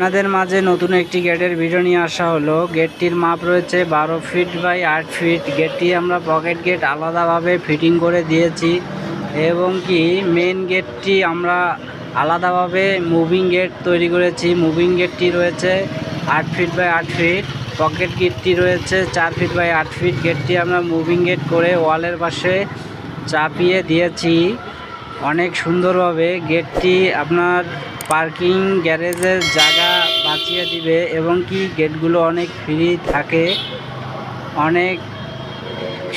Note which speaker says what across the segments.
Speaker 1: আপনাদের মাঝে নতুন একটি গেটের ভিডিও নিয়ে আসা হলো। গেটটির মাপ রয়েছে বারো ফিট বাই আট ফিট। গেটটি আমরা পকেট গেট আলাদাভাবে ফিটিং করে দিয়েছি এবং কি মেন গেটটি আমরা আলাদাভাবে মুভিং গেট তৈরি করেছি। মুভিং গেটটি রয়েছে আট ফিট বাই আট ফিট। পকেট গেটটি রয়েছে চার ফিট বাই আট ফিট। গেটটি আমরা মুভিং গেট করে ওয়ালের পাশে চাপিয়ে দিয়েছি। অনেক সুন্দরভাবে গেটটি আপনার পার্কিং গ্যারেজের জায়গা বাঁচিয়ে দিবে এবং কি গেটগুলো অনেক ফ্রি থাকে। অনেক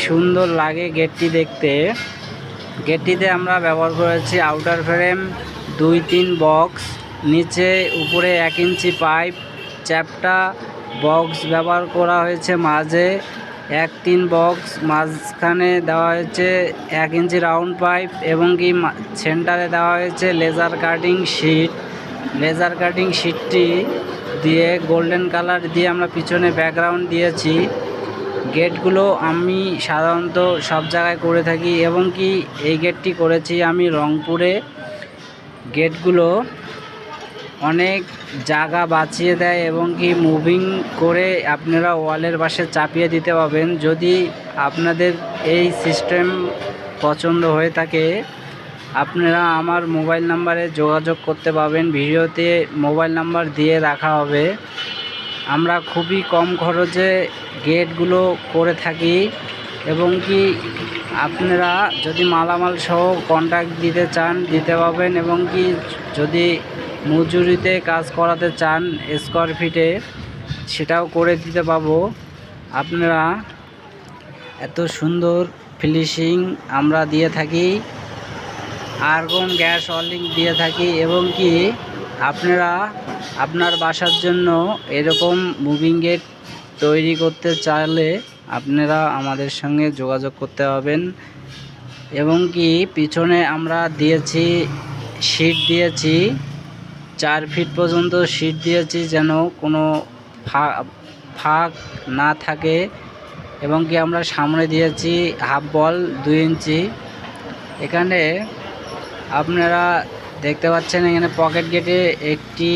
Speaker 1: সুন্দর লাগে গেটটি দেখতে। গেটটিতে আমরা ব্যবহার করেছি আউটার ফ্রেম দুই তিন বক্স নিচে উপরে এক ইঞ্চি পাইপ চ্যাপটা বক্স ব্যবহার করা হয়েছে মাঝে, এক তিন বক্স মাঝখানে দেওয়া হয়েছে এক ইঞ্চি রাউন্ড পাইপ এবং কি সেন্টারে দেওয়া হয়েছে laser cutting sheet laser cutting শিটটি দিয়ে গোল্ডেন কালার দিয়ে আমরা পিছনে ব্যাকগ্রাউন্ড দিয়েছি। গেটগুলো আমি সাধারণত সব জায়গায় করে থাকি এবং কি এই গেটটি করেছি আমি রংপুরে। গেটগুলো অনেক জায়গা বাঁচিয়ে দেয় এবং কি মুভিং করে আপনারা ওয়ালের পাশে চাপিয়ে দিতে পারবেন। যদি আপনাদের এই সিস্টেম পছন্দ হয়ে থাকে আপনারা আমার মোবাইল নাম্বারে যোগাযোগ করতে পারবেন। ভিডিওতে মোবাইল নাম্বার দিয়ে রাখা হবে। আমরা খুবই কম খরচে গেটগুলো করে থাকি এবং কি আপনারা যদি মালামাল সহ কন্ট্রাক্ট দিতে চান, দিতে পারবেন এবং কি যদি মজুরিতে কাজ করাতে চান স্কোয়ার ফিটে সেটাও করে দিতে পারব। আপনারা এত সুন্দর ফিনিশিং আমরা দিয়ে থাকি। আর্গন গ্যাস অলিং দিয়ে থাকি এবং কি আপনারা আপনার বাসার জন্য এরকম মুভিং গেট তৈরি করতে চাইলে আপনারা আমাদের সঙ্গে যোগাযোগ করতে হবেন এবং কি পিছনে আমরা দিয়েছি শিট দিয়েছি, চার ফিট পর্যন্ত শিট দিয়েছি যেন কোনো ফাঁক না থাকে। এবং কি আমরা সামনে দিয়েছি হাফ বল দুই ইঞ্চি। এখানে আপনারা দেখতে পাচ্ছেন এখানে পকেট গেটে একটি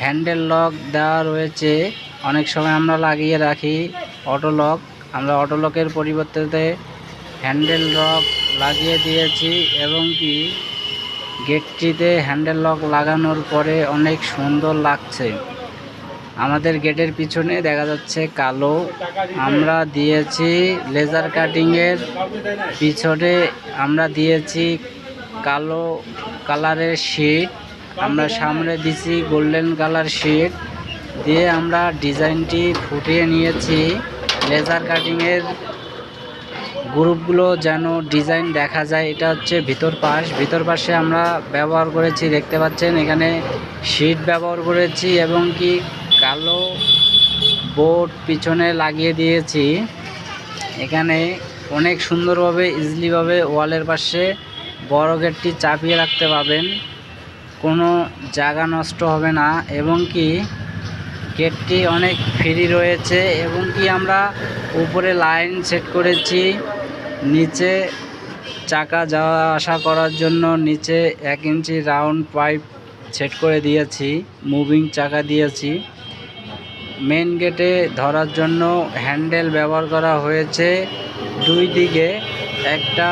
Speaker 1: হ্যান্ডেল লক দেওয়া রয়েছে। অনেক সময় আমরা লাগিয়ে রাখি অটো লক। আমরা অটো লকের পরিবর্তে হ্যান্ডেল লক লাগিয়ে দিয়েছি এবং কি গেটটিতে হ্যান্ডেল লক লাগানোর পরে অনেক সুন্দর লাগছে। আমাদের গেটের পিছনে দেখা যাচ্ছে কালো। আমরা দিয়েছি লেজার কাটিংয়ের। পিছনে আমরা দিয়েছি কালো কালারের শিট আমরা সামনে দিছি গোল্ডেন কালার শিট দিয়ে আমরা ডিজাইনটি ফুটিয়ে নিয়েছি। লেজার কাটিংয়ের গ্রুপগুলো যেন ডিজাইন দেখা যায়। এটা হচ্ছে ভিতর পাশ। ভিতর পাশে আমরা ব্যবহার করেছি, দেখতে পাচ্ছেন, এখানে শিট ব্যবহার করেছি এবং কি কালো বোর্ড পিছনে লাগিয়ে দিয়েছি। এখানে অনেক সুন্দরভাবে ইজিলিভাবে ওয়ালের পাশে বড় গেটটি চাপিয়ে রাখতে পারবেন। কোনো জায়গা নষ্ট হবে না, এবং কি গেটটি অনেক ফ্রি রয়েছে, এবং কি আমরা উপরে লাইন সেট করেছি, নিচে চাকা যাওয়া আসা করার জন্য নিচে এক ইঞ্চি রাউন্ড পাইপ সেট করে দিয়েছি, মুভিং চাকা দিয়েছি। মেন গেটে ধরার জন্য হ্যান্ডেল ব্যবহার করা হয়েছে। দুই দিকে একটা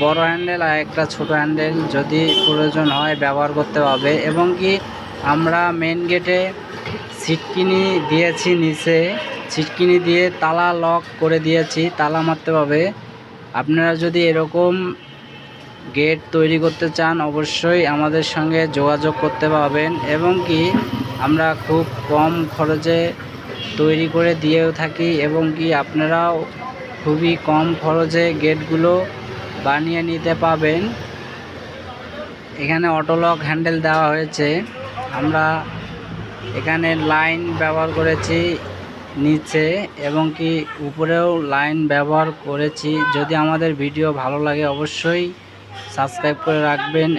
Speaker 1: বড় হ্যান্ডেল আর একটা ছোট হ্যান্ডেল যদি প্রয়োজন হয় ব্যবহার করতে হবে। এবং কি আমরা মেন গেটে সিটকিনি দিয়েছি নিচে। সিটকিনি দিয়ে তালা লক করে দিয়েছি, তালা মারতে হবে। আপনারা যদি এরকম গেট তৈরি করতে চান, অবশ্যই আমাদের সঙ্গে যোগাযোগ করতে পারবেন। এবং কি আমরা খুব কম খরচে তৈরি করে দিয়েও থাকি। এবং কি আপনারাও খুবই কম খরচে গেটগুলো বানিয়ে নিতে পাবেন। এখানে অটোলক হ্যান্ডেল দেওয়া হয়েছে। আমরা এখানে লাইন ব্যবহার করেছি নিচে এবং কি উপরেও লাইন ব্যবহার করেছি। যদি আমাদের ভিডিও ভালো লাগে অবশ্যই সাবস্ক্রাইব করে রাখবেন।